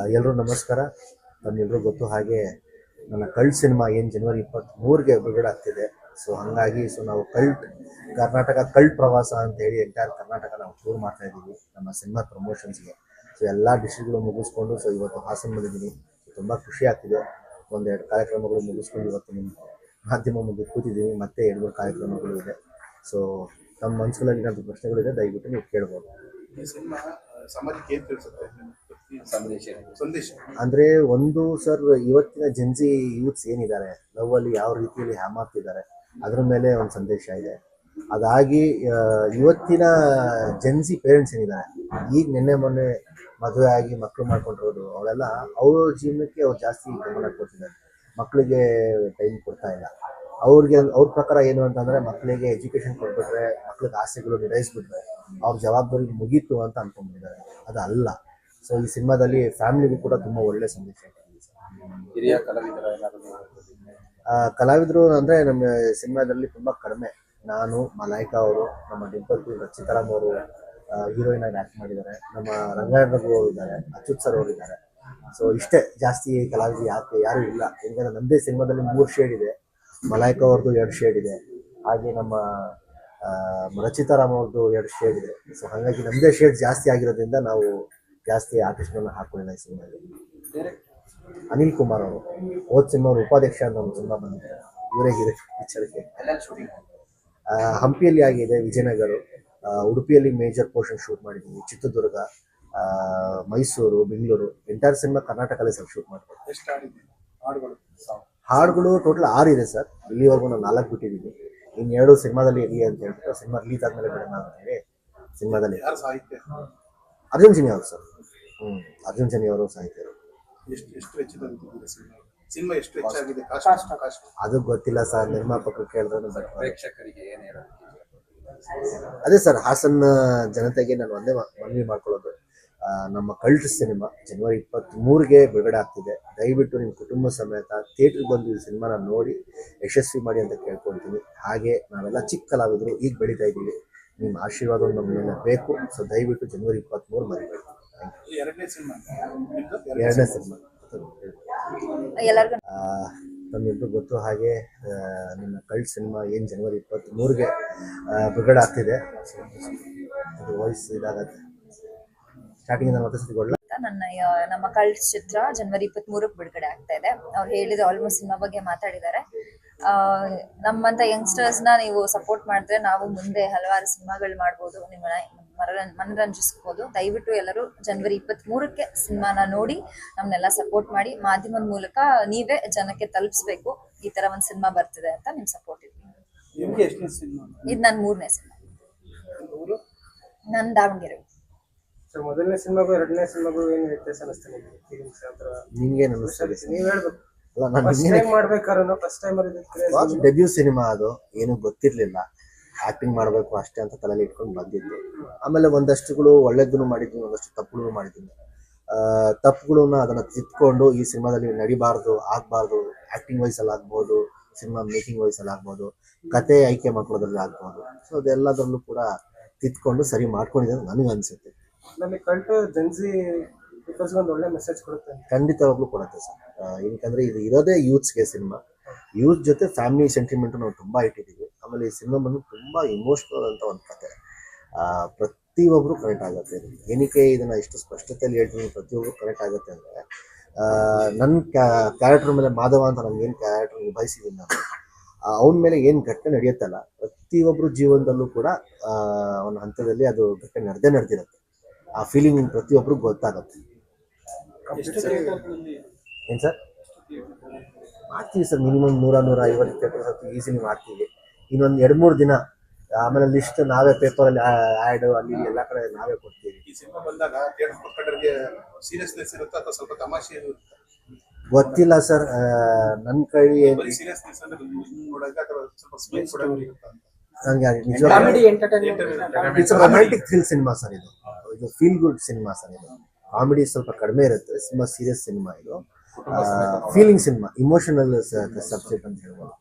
ಎಲ್ಲರೂ ನಮಸ್ಕಾರ. ತಮ್ಮೆಲ್ಲರೂ ಗೊತ್ತು ಹಾಗೆ ನನ್ನ ಕಲ್ಟ್ ಸಿನಿಮಾ ಏನು ಜನವರಿ ಇಪ್ಪತ್ತ್ಮೂರಿಗೆ ಬಿಡುಗಡೆ ಆಗ್ತಿದೆ. ಸೊ ಹಾಗಾಗಿ ಸೊ ನಾವು ಕಲ್ಟ್ ಕರ್ನಾಟಕ ಕಲ್ಟ್ ಪ್ರವಾಸ ಅಂತ ಹೇಳಿ ಎಂಟೈರ್ ಕರ್ನಾಟಕ ನಾವು ಟೂರ್ ಮಾಡ್ತಾ ಇದ್ದೀವಿ ನಮ್ಮ ಸಿನಿಮಾ ಪ್ರಮೋಷನ್ಸ್ಗೆ ಸೊ ಎಲ್ಲ ಡಿಸ್ಟ್ರಿಕ್ಗಳು ಮುಗಿಸ್ಕೊಂಡು ಸೊ ಇವತ್ತು ಹಾಸನ ಬಂದಿದ್ದೀನಿ. ತುಂಬ ಖುಷಿ ಆಗ್ತಿದೆ. ಒಂದೆರಡು ಕಾರ್ಯಕ್ರಮಗಳು ಮುಗಿಸ್ಕೊಂಡು ಇವತ್ತು ನಿಮ್ಮ ಮಾಧ್ಯಮ ಮುಂದೆ ಕೂತಿದ್ದೀನಿ. ಮತ್ತೆ ಎರಡು ಮೂರು ಕಾರ್ಯಕ್ರಮಗಳು ಇದೆ. ಸೊ ನಮ್ಮ ಮನಸ್ಸುಗಳಲ್ಲಿ ಏನಾದರೂ ಪ್ರಶ್ನೆಗಳಿದೆ ದಯವಿಟ್ಟು ನೀವು ಕೇಳ್ಬೋದು. ಸಿನಿಮಾ ಸಮಾಜಕ್ಕೆ ಏನು ತಿಳಿಸುತ್ತೆ? ಸಂದೇಶ ಸಂದೇಶ. ಅಂದ್ರೆ ಒಂದು ಸರ್ ಇವತ್ತಿನ ಜನ್ಜಿ ಯೂತ್ಸ್ ಏನಿದ್ದಾರೆ? ಲವ್ ಅಲ್ಲಿ ಯಾವ ರೀತಿಯಲ್ಲಿ ಹ್ಯಾಮಾಗ್ತಿದ್ದಾರೆ ಅದ್ರ ಮೇಲೆ ಒಂದು ಸಂದೇಶ ಇದೆ. ಅದಾಗಿ ಇವತ್ತಿನ ಜನ್ಸಿ ಪೇರೆಂಟ್ಸ್ ಏನಿದ್ದಾರೆ? ಈಗ ನಿನ್ನೆ ಮೊನ್ನೆ ಮದುವೆ ಆಗಿ ಮಕ್ಕಳು ಮಾಡ್ಕೊಂಡಿರೋದು ಅವಳೆಲ್ಲ ಅವ್ರ ಜೀವನಕ್ಕೆ ಅವ್ರು ಜಾಸ್ತಿ ಗಮನ ಕೊಡ್ತಿದ್ದಾರೆ ಮಕ್ಕಳಿಗೆ ಟೈಮ್ ಕೊಡ್ತಾ ಇಲ್ಲ. ಅವ್ರಿಗೆ ಅವ್ರ ಪ್ರಕಾರ ಏನು ಅಂತಂದ್ರೆ ಮಕ್ಕಳಿಗೆ ಎಜುಕೇಶನ್ ಕೊಟ್ಬಿಟ್ರೆ ಮಕ್ಳಿಗೆ ಆಸೆಗಳು ನಿರ್ವಹಿಸ್ಬಿಟ್ರೆ ಅವ್ರ ಜವಾಬ್ದಾರಿ ಮುಗೀತು ಅಂತ ಅನ್ಕೊಂಡ್ಬಿಟ್ಟಿದ್ದಾರೆ. ಅದಲ್ಲ. ಅಲ್ಲ ಸೊ ಈ ಸಿನಿಮಾದಲ್ಲಿ ಫ್ಯಾಮಿಲಿಗೂ ಕೂಡ ತುಂಬಾ ಒಳ್ಳೆ ಸಂದೇಶ ಹಿರಿಯ ಕಲಾವಿದರ ಅಂದ್ರೆ ನಮ್ಮ ಸಿನಿಮಾದಲ್ಲಿ ತುಂಬಾ ಕಡಿಮೆ. ನಾನು ಮಲಾಯಿಕಾ ಅವರು ನಮ್ಮ ಡಿಂಪಲ್ ರಚಿತಾರಾಮ್ ಅವರು ಹೀರೋಯಿನ್ ಆಗಿ ಆಕ್ಟ್ ಮಾಡಿದ್ದಾರೆ. ನಮ್ಮ ರಂಗಾಯಣ ಅವರು ಇದ್ದಾರೆ ಅಚ್ಯುತ್ ಸರ್ ಅವರು ಇದ್ದಾರೆ. ಸೊ ಇಷ್ಟೇ ಜಾಸ್ತಿ ಕಲಾವಿದರು ಯಾಕೆ ಯಾರು ಇಲ್ಲ. ಯಾಕಂದ್ರೆ ನಮ್ಮದೇ ಸಿನಿಮಾದಲ್ಲಿ ಮೂರು ಶೇಡ್ ಇದೆ. ಮಲಾಯಿಕಾ ಅವ್ರದ್ದು ಎರಡು ಶೇಡ್ ಇದೆ. ಹಾಗೆ ನಮ್ಮ ರಚಿತಾರಾಮ್ ಅವ್ರದ್ದು ಎರಡು ಶೇಡ್ ಇದೆ. ಸೊ ಹಾಗಾಗಿ ನಮ್ಮದೇ ಶೇಡ್ ಜಾಸ್ತಿ ಆಗಿರೋದ್ರಿಂದ ನಾವು ಜಾಸ್ತಿ ಆರ್ಟಿಸ್ಟ್ಗಳನ್ನ ಹಾಕೊಂಡಿಲ್ಲ ಈ ಸಿನಿಮಾದಲ್ಲಿ. ಅನಿಲ್ ಕುಮಾರ್ ಅವರು ಹೋದ್ ಸಿನಿಮಾ ಅವ್ರು ಉಪಾಧ್ಯಕ್ಷ ಅಂತ ಒಂದು ಸಿನಿಮಾ ಬಂದಿದ್ದಾರೆ ಇವರೇ ಹೀರೋ ಪಿಕ್ಚರ್ಗೆ ಹಂಪಿಯಲ್ಲಿ ಆಗಿದೆ ವಿಜಯನಗರ. ಉಡುಪಿಯಲ್ಲಿ ಮೇಜರ್ ಪೋರ್ಷನ್ ಶೂಟ್ ಮಾಡಿದ್ದೀವಿ ಚಿತ್ರದುರ್ಗ ಮೈಸೂರು ಬೆಂಗಳೂರು. ಎಂಟೈರ್ ಸಿನಿಮಾ ಕರ್ನಾಟಕದಲ್ಲಿ ಸರ್ ಶೂಟ್ ಮಾಡ್ತೀವಿ ಹಾಡುಗಳು ಟೋಟಲ್ ಆರು ಇದೆ ಸರ್. ಇಲ್ಲಿವರೆಗೂ ನಾನು ನಾಲ್ಕು ಬಿಟ್ಟಿದ್ದೀನಿ. ಇನ್ನೆರಡು ಸಿನಿಮಾದಲ್ಲಿ ಇದೆಯಾ ಅಂತ ಹೇಳ್ಬಿಟ್ಟು ಸಿನಿಮಾ ರಿಲೀಸ್ ಆದ್ಮೇಲೆ ಬಿಡೋಣ ಅಂತ ಹೇಳಿ ಸಿನಿಮಾದಲ್ಲಿ ಅರ್ಜುನ್ ಜನಿ ಅವರು ಸರ್. ಹ್ಮ್. ಅರ್ಜುನ್ ಸಿನಿ ಅವರು ಸಾಹಿತ್ಯರು. ಎಷ್ಟು ಎಷ್ಟು ಸಿನಿಮಾ? ಹೆಚ್ಚಾಗಿದೆ ಕಾಸ್ಟ್. ಕಾಸ್ಟ್ ಅದು ಗೊತ್ತಿಲ್ಲ ಸರ್ ನಿರ್ಮಾಪಕರು ಕೇಳಿದ್ರೆ ಬಟ್ ಪ್ರೇಕ್ಷಕರಿಗೆ ಏನೇನು ಅದೇ ಸರ್ ಹಾಸನ್ ಜನತೆಗೆ ನಾನು ಒಂದೇ ಮ- ಮನವಿ ಮಾಡ್ಕೊಳ್ಳೋದು. ನಮ್ಮ ಕಲ್ಟ್ ಸಿನಿಮಾ ಜನವರಿ ಇಪ್ಪತ್ತ್ ಮೂರಿಗೆ ಬಿಡುಗಡೆ ಆಗ್ತಿದೆ. ದಯವಿಟ್ಟು ನಿಮ್ಮ ಕುಟುಂಬ ಸಮೇತ ಥಿಯೇಟ್ರಿಗೆ ಬಂದು ಈ ಸಿನಿಮಾನ ನೋಡಿ ಯಶಸ್ವಿ ಮಾಡಿ ಅಂತ ಕೇಳ್ಕೊಳ್ತೀನಿ. ಹಾಗೆ ನಾವೆಲ್ಲ ಚಿಕ್ಕ ಕಲಾವಿದರು ಈಗ ಬೆಳೀತಾ ಇದ್ದೀವಿ. ನಿಮ್ಮ ಆಶೀರ್ವಾದ ನಮ್ಮ ಮೇಲೆ ಬೇಕು. ಸೊ ದಯವಿಟ್ಟು ಜನವರಿ ಇಪ್ಪತ್ತ್ಮೂರು ಮರಿಬೇಡಿ ಎರಡನೇ ಸಿನಿಮಾ. ಎರಡನೇ ಸಿನಿಮಾ. ಎಲ್ಲರಿಗೂ ಗೊತ್ತು ಹಾಗೆ ನಿಮ್ಮ ಕಲ್ಟ್ ಸಿನಿಮಾ ಏನು ಜನವರಿ ಇಪ್ಪತ್ತ್ ಮೂರಿಗೆ ಬಿಡುಗಡೆ ಆಗ್ತಿದೆ. ಅದು ವಾಯ್ಸ್ ಇದಾಗತ್ತೆ. ಮತ್ತೆ ನನ್ನ ನಮ್ಮ ಕಲ್ಟ್ ಚಿತ್ರ ಜನವರಿ ಇಪ್ಪತ್ತ್ ಮೂರಕ್ಕೆ ಬಿಡುಗಡೆ ಆಗ್ತಾ ಇದೆ. ಅವ್ರು ಹೇಳಿದ ಆಲ್ಮೋಸ್ಟ್ ಸಿನಿಮಾ ಬಗ್ಗೆ ಮಾತಾಡಿದ್ದಾರೆ. ನಮ್ಮಂತ ಯಂಗ್ಸ್ಟರ್ಸ್ನ ನೀವು ಸಪೋರ್ಟ್ ಮಾಡಿದ್ರೆ ನಾವು ಮುಂದೆ ಹಲವಾರು ಸಿನಿಮಾಗಳು ಮಾಡ್ಬೋದು ನಿಮ್ಮನ್ನ ಮನೋರಂ- ಮನರಂಜಿಸ್ಬೋದು. ದಯವಿಟ್ಟು ಎಲ್ಲರೂ ಜನವರಿ ಇಪ್ಪತ್ತ್ ಮೂರಕ್ಕೆ ಸಿನಿಮಾನ ನೋಡಿ ನಮ್ಮನ್ನೆಲ್ಲ ಸಪೋರ್ಟ್ ಮಾಡಿ ಮಾಧ್ಯಮದ ಮೂಲಕ ನೀವೇ ಜನಕ್ಕೆ ತಲುಪಿಸ್ಬೇಕು. ಈ ತರ ಒಂದು ಸಿನಿಮಾ ಬರ್ತಿದೆ ಅಂತ ನಿಮ್ ಸಪೋರ್ಟ್ ಇದೆ ನಿಮ್ಗೆ ಎಷ್ಟನೇ ಸಿನಿಮಾ? ಇದು ನನ್ನ ಮೂರನೇ ಸಿನಿಮಾ. ನನ್ ನನ್ನ ದಾವಣಗೆರೆ ಮೊದಲನೇ ಸಿನಿಮಾಗೂ ಎರಡನೇ ಸಿನಿಮಾಗೂ ಏನು ವ್ಯತ್ಯಾಸ ಅನಿಸ್ತಾ ನಿಮಗೆ ನೀವ್ ಹೇಳ್ಬೇಕು. ಅಲ್ಲ ನಾನು ಫಸ್ಟ್ ಟೈಮ್ ಮಾಡ್ಬೇಕಾದ್ರೆ ಫಸ್ಟ್ ಟೈಮ್ ಡೆಬ್ಯೂ ಸಿನಿಮಾ ಅದು ಏನು ಗೊತ್ತಿರ್ಲಿಲ್ಲ. ಆಕ್ಟಿಂಗ್ ಮಾಡಬೇಕು ಅಷ್ಟೇ ಅಂತ ತಲೆಯಲ್ಲಿ ಇಟ್ಕೊಂಡು ಬಂದಿದ್ದು. ಆಮೇಲೆ ಒಂದಷ್ಟುಗಳು ಒಳ್ಳೇದನ್ನು ಮಾಡಿದ್ದೀನಿ ಒಂದಷ್ಟು ತಪ್ಪುಗಳು ಮಾಡಿದ್ದೀನಿ. ತಪ್ಪುಗಳನ್ನ ಅದನ್ನ ತಿದ್ಕೊಂಡು ಈ ಸಿನಿಮಾದಲ್ಲಿ ನಡಿಬಾರ್ದು ಆಗ್ಬಾರ್ದು. ಆಕ್ಟಿಂಗ್ ವೈಸ್ ಅಲ್ಲಿ ಆಗ್ಬೋದು ಸಿನಿಮಾ ಮೇಕಿಂಗ್ ವೈಸ್ ಅಲ್ಲಿ ಆಗ್ಬೋದು ಕತೆ ಆಯ್ಕೆ ಮಾಡ್ಕೊಳ್ಳೋದ್ರಲ್ಲಿ ಆಗ್ಬೋದು. ಸೊ ಅದೆಲ್ಲದರಲ್ಲೂ ಕೂಡ ತಿದ್ಕೊಂಡು ಸರಿ ಮಾಡ್ಕೊಂಡಿದೆ ಅಂತ ನನಗೆ ಅನ್ಸುತ್ತೆ ನಮಗೆ ಕಲ್ಟ್ ಜನ್ಸಿ ಪೀಪಲ್ಸ್ ಒಂದು ಒಳ್ಳೆ ಮೆಸೇಜ್ ಕೊಡುತ್ತೆ ಖಂಡಿತವಾಗ್ಲೂ ಕೊಡುತ್ತೆ ಸರ್. ಏನಕ್ಕಂದ್ರೆ ಇದು ಇರೋದೇ ಯೂತ್ಸ್ಗೆ ಸಿನಿಮಾ ಯೂತ್ ಜೊತೆ ಫ್ಯಾಮಿಲಿ ಸೆಂಟಿಮೆಂಟ್ ನಾವು ತುಂಬಾ ಇಟ್ಟಿದ್ದೀವಿ ಆಮೇಲೆ ಈ ಸಿನಿಮಾ ಬಂದು ತುಂಬಾ ಇಮೋಷನಲ್ ಅಂತ ಒಂದು ಕತೆ. ಆ, ಪ್ರತಿಯೊಬ್ರು ಕನೆಕ್ಟ್ ಆಗುತ್ತೆ. ಏನಕ್ಕೆ ಇದನ್ನ ಇಷ್ಟು ಸ್ಪಷ್ಟತೆಯಲ್ಲಿ ಹೇಳ್ತೀನಿ ಪ್ರತಿಯೊಬ್ರು ಕನೆಕ್ಟ್ ಆಗುತ್ತೆ ಅಂದ್ರೆ ನನ್ನ ಕ್ಯಾರೆಕ್ಟರ್ ಮೇಲೆ ಮಾಧವ ಅಂತ ನಮ್ಗೆ ಏನು ಕ್ಯಾರೆಕ್ಟರ್ ನಿಭಾಯಿಸಿದ್ದೀನಿ ನಾನು. ಅವನ ಮೇಲೆ ಏನು ಘಟನೆ ನಡೆಯುತ್ತಲ್ಲ ಪ್ರತಿಯೊಬ್ಬರು ಜೀವನದಲ್ಲೂ ಕೂಡ ಆ, ಒಂದು ಹಂತದಲ್ಲಿ ಅದು ಘಟನೆ ನಡೆದೇ ನಡೆದಿರುತ್ತೆ. ಆ ಫೀಲಿಂಗ್ ಪ್ರತಿಯೊಬ್ಬರು ಗೊತ್ತಾಗುತ್ತೆ. ಏನ್ ಸರ್? ಮಾಡ್ತೀವಿ ಸರ್ ಮಿನಿಮಮ್ ನೂರ ನೂರ ಐವತ್ತು ಪೇಪರ್ ಹೊತ್ತು ಈಸಿಲಿ ಮಾಡ್ತೀವಿ. ಇನ್ನೊಂದು ಎರಡು ಮೂರು ದಿನ ಆಮೇಲೆ ಲಿಸ್ಟ್ ನಾವೇ ಪೇಪರ್ ಅಲ್ಲಿ ಆಡ್ ಅಲ್ಲಿ ಎಲ್ಲಾ ಕಡೆ ನಾವೇ ಕೊಡ್ತೀವಿ. ಈ ಸಿನಿಮಾ ಬಂದಾಗ ಥಿಯೇಟರ್ ಮುಖಂಡರಿಗೆ ಸೀರಿಯಸ್ನೆಸ್ ಇರುತ್ತಾ ಅಥವಾ ಸ್ವಲ್ಪ ತಮಾಷೆ ಇರುತ್ತಾ? ಗೊತ್ತಿಲ್ಲ ಸರ್ ನನ್ನ ಕೈ ಸೀರಿಯಸ್ನೆಸ್ ಅಂದ್ರೆ ನೋಡಾಗ ಅಥವಾ ಸ್ವಲ್ಪ ಸ್ಮೈಲ್ ಕೂಡ ಇರುತ್ತಾ? ಅಂತ ನನಗೆ comedy entertainment it's romantic thrill cinema sir ಇದು. ಇದು ಫೀಲ್ ಗುಡ್ ಸಿನಿಮಾ ಸರ್ ಇದು. ಕಾಮಿಡಿ ಸ್ವಲ್ಪ ಕಡಿಮೆ ಇರುತ್ತೆ. ತುಂಬಾ ಸೀರಿಯಸ್ ಸಿನಿಮಾ ಇದು. ಫೀಲಿಂಗ್ ಸಿನಿಮಾ ಇಮೋಷನಲ್ ಸಬ್ಜೆಕ್ಟ್ ಅಂತ ಹೇಳ್ಬೋದು.